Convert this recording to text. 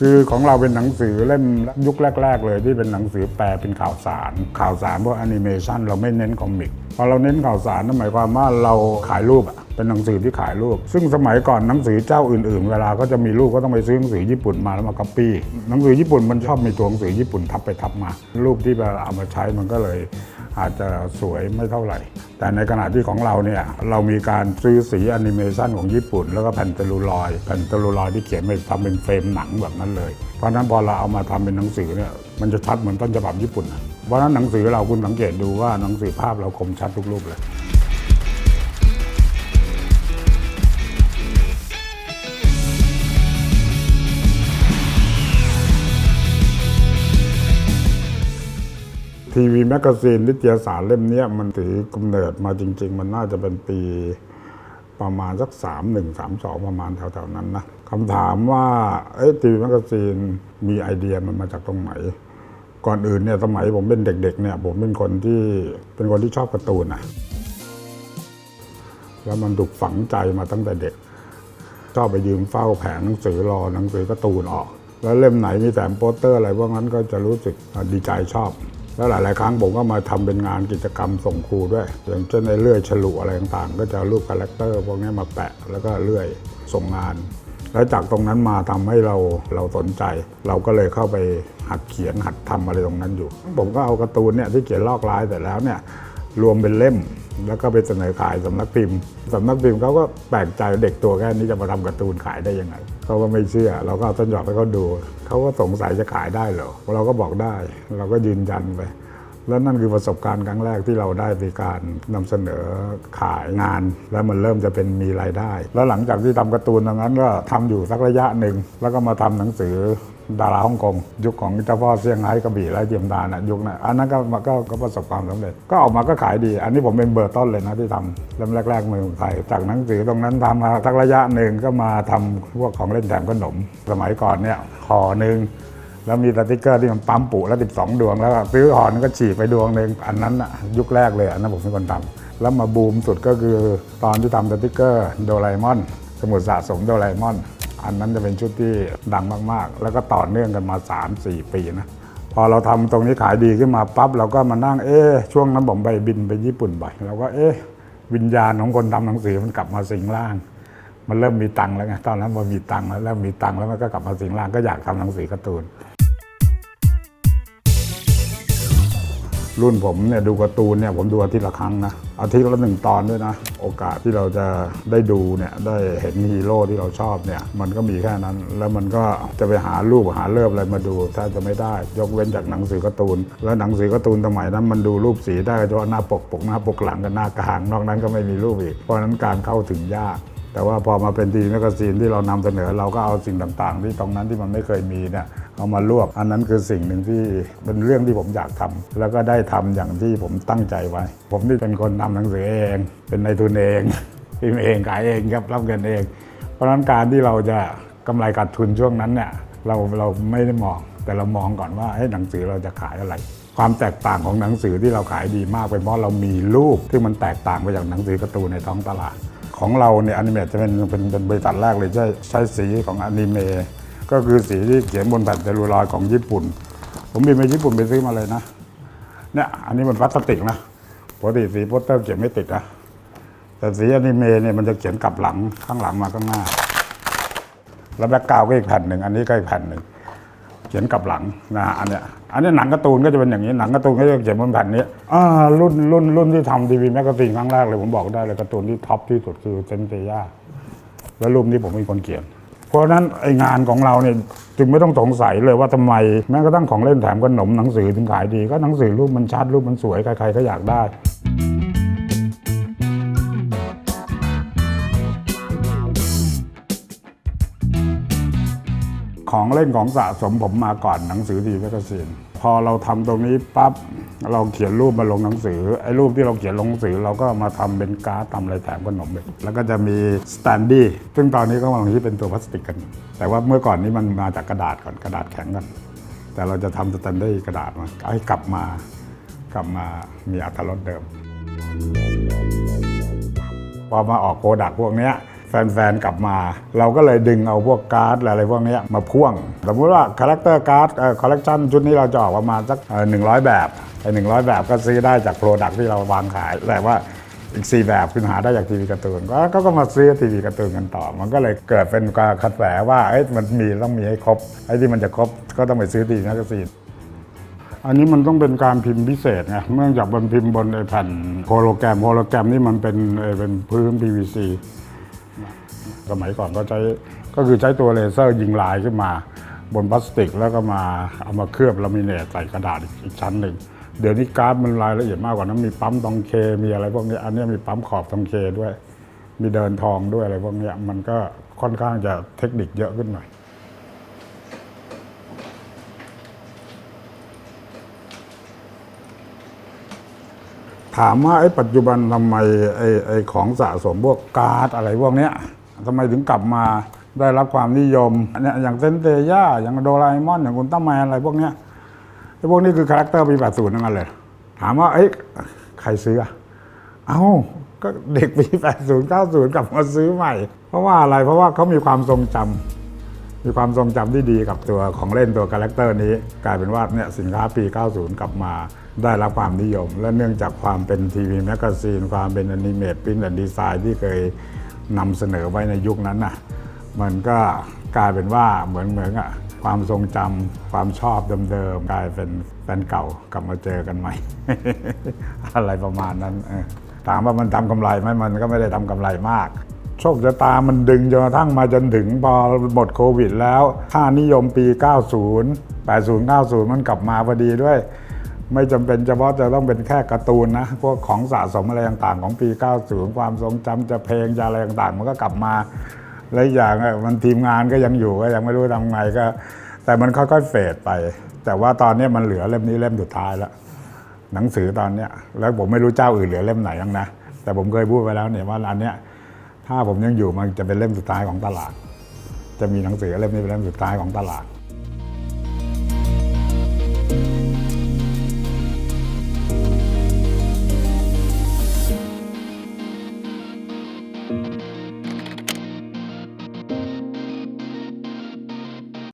คือของเราเป็นหนังสือเล่มยุคแรก ๆ เลยที่เป็นหนังสือแปลเป็นข่าวสาร ข่าวสารพวกแอนิเมชันเราไม่เน้นคอมิก พอเราเน้นข่าวสารนั่นหมายความว่าเราขายรูปอะเป็นหนังสือที่ขายรูป ซึ่งสมัยก่อนหนังสือเจ้าอื่นๆ เวลาก็จะมีรูปก็ต้องไปซื้อหนังสือญี่ปุ่นมาแล้วมาก๊อปปี้หนังสือญี่ปุ่นมันชอบมีตัวหนังสือญี่ปุ่นทับไปทับมา รูปที่เราเอามาใช้มันก็เลยอาจจะสวยไม่เท่าไหร่ แต่ในขณะที่ของเราเนี่ยเรามีการซื้อสีแอนิเมชันของญี่ปุ่น แล้วก็แผ่นเซลูลอยแผ่นเซลูลอยที่เขียนไปทำเป็นเฟรมหนังแบบนั้นเลย เพราะนั้นพอเราเอามาทำเป็นหนังสือเนี่ยมันจะชัดเหมือนต้นฉบับญี่ปุ่นอะ เพราะนั้นหนังสือเราคุณสังเกตดูว่าหนังสือภาพเราคมชัดทุกรูปเลยทีวีแมกกาซีนนิตยสารเล่มนี้มันถือกำเนิดมาจริง ๆ มันน่าจะเป็นปีประมาณสักสามหนึ่งสามสองประมาณแถวๆนั้นนะคำถามว่าทีวีแมกกาซีนมีไอเดียมันมาจากตรงไหน ก่อนอื่นเนี่ยสมัยผมเป็นเด็กๆเนี่ยผมเป็นคนที่เป็นคนที่ชอบการ์ตูนนะแล้วมันถูกฝังใจมาตั้งแต่เด็ก ชอบไปยืมเฝ้าแผงหนังสือรอหนังสือการ์ตูนออก แล้วเล่มไหนมีแถมโปสเตอร์อะไรพวกนั้นก็จะรู้สึกดีใจชอบ แล้วหลาย ๆ ครั้งผมก็มาทำเป็นงานกิจกรรมส่งครูด้วย อย่างเช่นในเลื่อยฉลุอะไรต่างๆ ก็จะรูปคาแรคเตอร์พวกนี้มาแปะแล้วก็เลื่อยส่งงาน แล้วจากตรงนั้นมาทำให้เราเราสนใจ เราก็เลยเข้าไป หัดเขียนหัดทำอะไรตรงนั้นอยู่ ผมก็เอาการ์ตูนเนี่ยที่เขียนลอกลายแต่แล้วเนี่ยรวมเป็นเล่ม แล้วก็ไปเสนอขายสำนักพิมพ์สำนักพิมพ์เขาก็แปลกใจเด็กตัวแค่นี้จะมาทำการ์ตูนขายได้ยังไงเขาก็ไม่เชื่อ เราก็เอาต้นหยอดให้เขาดูเขาก็สงสัยจะขายได้เหรอเราก็บอกได้ เราก็ยืนยันไปแล้วนั่นคือประสบการณ์ครั้งแรกที่เราได้ในการนำเสนอขายงาน แล้วมันเริ่มจะเป็นมีรายได้ แล้วหลังจากที่ทำการ์ตูนตรงนั้นก็ทำอยู่สักระยะหนึ่งแล้วก็มาทำหนังสือ ดาราฮ่องกงยุคของเจ้าพ่อเซี่ยงไฮ้กระบี่และเจียมดานะยุคนั้นอันนั้นก็ก็ก็ประสบความสำเร็จ ก็ออกมาก็ขายดี อันนี้ผมเป็นเบอร์ต้นเลยนะที่ทำเริ่มแรกๆเมืองไทยจากหนังสือตรงนั้นทำมาสักระยะหนึ่งก็มาทำพวกของเล่นแถมขนม สมัยก่อนเนี่ยห่อหนึ่งแล้วมีสติกเกอร์ที่มันปั๊มปุแล้วติดสองดวง แล้วซื้อห่อนึงก็ฉีกไปดวงหนึ่งอันนั้นน่ะยุคแรกเลยอันนั้นผมเป็นคนทำแล้วมาบูมสุดก็คือตอนที่ทำสติกเกอร์โดราเอมอน สมุดสะสมโดราเอมอน อันนั้นจะเป็นชุดที่ดังมากๆ แล้วก็ต่อเนื่องกันมา 3-4 ปีนะพอเราทำตรงนี้ขายดีขึ้นมาปั๊บเราก็มานั่งเอ๊ะช่วงนั้นผมไปบินไปญี่ปุ่นบ่อยเราก็เอ๊ะวิญญาณของคนทำหนังสือมันกลับมาสิงร่าง มันเริ่มมีตังค์แล้วไงตอนนั้นมันมีตังค์แล้วเริ่มมีตังค์แล้วมันก็กลับมาสิงร่างก็อยากทำหนังสือการ์ตูน รุ่นผมเนี่ยดูการ์ตูนเนี่ยผมดูอาทิตย์ละครั้งนะอาทิตย์ละหนึ่งตอนด้วยนะ โอกาสที่เราจะได้ดูเนี่ยได้เห็นฮีโร่ที่เราชอบเนี่ยมันก็มีแค่นั้น แล้วมันก็จะไปหารูปหาเลิฟอะไรมาดูถ้าจะไม่ได้ ยกเว้นจากหนังสือการ์ตูน แล้วหนังสือการ์ตูนสมัยนั้นมันดูรูปสีได้เฉพาะหน้าปกปกหน้าปกหลังกับหน้ากลาง นอกนั้นก็ไม่มีรูปอีก เพราะนั้นการเข้าถึงยากแต่ว่าพอมาเป็นทีแมกกาซีนที่เรานำเสนอเราก็เอาสิ่งต่างๆ ที่ตรงนั้นที่มันไม่เคยมีเนี่ย เอามารวบอันนั้นคือสิ่งหนึ่งที่เป็นเรื่องที่ผมอยากทำแล้วก็ได้ทำอย่างที่ผมตั้งใจไว้ ผมที่เป็นคนทำหนังสือเอง เป็นนายทุนเองพิมพ์เองขายเองครับรับเงินเอง เพราะนั้นการที่เราจะกำไรขาดทุนช่วงนั้นเนี่ยเราเราไม่ได้มองแต่เรามองก่อนว่าหหนังสือเราจะขายอะไร ความแตกต่างของหนังสือที่เราขายดีมากเป็นเพราะเรามีรูปที่มันแตกต่างไปจากหนังสือการ์ตูนในท้องตลาดของเราเนี่ยอนิเมตจะเป็นเป็นเป็นบริษัทแรกเลยใช้ใช้สีของอนิเมะ ก็คือสีที่เขียนบนแผ่นเซลลูลอยของญี่ปุ่น ผมบินไปญี่ปุ่นไปซื้อมาเลยนะเนี่ยอันนี้มันพลาสติกนะปกติสีโปสเตอร์เขียนไม่ติดนะแต่สีอนิเมะเนี่ยมันจะเขียนกลับหลังข้างหลังมาข้างหน้า แล้วแบ็กกราวก็อีกแผ่นหนึ่งอันนี้ก็อีกแผ่นหนึ่งเขียนกลับหลังนะอันเนี้ยอันนี้หนังการ์ตูนก็จะเป็นอย่างนี้หนังการ์ตูนก็จะเขียนบนแผ่นนี้อ่ารุ่นรุ่นรุ่นที่ทำทีวีแมกกาซีนครั้งแรกเลยผมบอกได้เลยการ์ตูนที่ท็อปที่สุดคือเซนเซย่าแล้วรูปนี้ผมเป็นคนเขียน เพราะนั้นไองานของเราเนี่ยจึงไม่ต้องสงสัยเลยว่าทำไมแม้กระทั่งของเล่นแถมขนมหนังสือถึงขายดี ก็หนังสือรูปมันชัดรูปมันสวยใครๆก็อยากได้ ของเล่นของสะสมผมมาก่อนหนังสือทีแมกกาซีนพอเราทำตรงนี้ปั๊บเราเขียนรูปมาลงหนังสือไอ้รูปที่เราเขียนลงหนังสือ เราก็มาทำเป็นการ์ดทำอะไรแถมขนมไปแล้วก็จะมีสแตนดี้ซึ่งตอนนี้ก็กำลังที่เป็นตัวพลาสติกกัน แต่ว่าเมื่อก่อนนี้มันมาจากกระดาษก่อนกระดาษแข็งกันแต่เราจะทำสแตนดี้กระดาษมาให้กลับมากลับมามีอัตรสเดิมพอมาออกโปรดักต์พวกเนี้ย แฟนๆกลับมา เราก็เลยดึงเอาพวกการ์ดอะไรพวกนี้มาพ่วง สมมติว่าคาแรคเตอร์การ์ดคอลเลกชันชุดนี้เราจะออกประมาณสักหนึ่งร้อยแบบไอ้หนึ่งร้อยแบบก็ซื้อได้จากโปรดักที่เราวางขายแต่ว่าอีก 4 แบบคุณหาได้จากทีวีการ์ตูนก็ก็ก็มาซื้อทีวีการ์ตูนกันต่อ มันก็เลยเกิดเป็นการขัดแฝงว่าเอ้ยมันมีต้องมีให้ครบไอ้ที่มันจะครบก็ต้องไปซื้อทีวีแมกกาซีนอันนี้มันต้องเป็นการพิมพ์พิเศษไงเนื่องจากมันพิมพ์บนไอ้แผ่นโฮโลแกรมโฮโลแกรมนี่มันเป็นเอ่อเป็นพื้น PVC สมัยก่อนก็ใช้ก็คือใช้ตัวเลเซอร์ยิงลายขึ้นมาบนพลาสติกแล้วก็มาเอามาเคลือบลามิเนตใส่กระดาษอีกชั้นหนึ่งเดี๋ยวนี้การ์ดมันรายละเอียดมากกว่านั้นมีปั๊มทองเคมีอะไรพวกนี้อันนี้มีปั๊มขอบทองเคด้วย มีเดินทองด้วยอะไรพวกนี้มันก็ค่อนข้างจะเทคนิคเยอะขึ้นหน่อย ถามว่าไอ้ปัจจุบันทำไมไอ้ไอ้ของสะสมพวกการ์ดอะไรพวกเนี้ยทำไมถึงกลับมาได้รับความนิยมเนี่ยอย่างเซนเตย่าอย่างโดราเอมอน อย่างอุลตร้าแมนอะไรพวกเนี้ยไอ้พวกนี้คือคาแรคเตอร์ปี80ทั้งนั้นเลย ถามว่าเอ้ยใครซื้อเอ้าก็เด็กปี80 90กลับมาซื้อใหม่ เพราะว่าอะไรเพราะว่าเขามีความทรงจำมีความทรงจำที่ดีกับตัวของเล่นตัวคาแรคเตอร์นี้ กลายเป็นว่าเนี่ยสินค้าปี 90 กลับมา ได้รับความนิยม และเนื่องจากความเป็นทีวีแมกกาซีนความเป็นอนิเมตปิ้นและดีไซน์ที่เคยนำเสนอไว้ในยุคนั้นน่ะมันก็กลายเป็นว่าเหมือนเหมือนอะความทรงจำความชอบเดิมๆกลายเป็นแฟนเก่ากลับมาเจอกันใหม่ อะไรประมาณนั้นถามว่ามันทำกำไรไหมมันก็ไม่ได้ทำกำไรมาก โชคชะตามันดึงจนกระทั่งมาจนถึงพอหมดโควิดแล้ว ค่านิยมปี 90 80 90 มันกลับมาพอดีด้วย ไม่จำเป็นเฉพาะจะต้องเป็นแค่การ์ตูนนะพวกของสะสมอะไรต่างๆ ของปี 90 ความทรงจำจะเพลงจะอะไรต่างๆ มันก็กลับมาและอีกอย่างมันทีมงานก็ยังอยู่ก็ยังไม่รู้ทำไงก็ แต่มันค่อยๆเฟดไป แต่ว่าตอนนี้มันเหลือเล่มนี้เล่มสุดท้ายแล้วหนังสือตอนเนี้ยแล้วผมไม่รู้เจ้าอื่นเหลือเล่มไหนยังนะแต่ผมเคยพูดไปแล้วเนี่ยว่าอันเนี้ยถ้าผมยังอยู่มันจะเป็นเล่มสุดท้ายของตลาด จะมีหนังสือเล่มนี้เป็นเล่มสุดท้ายของตลาด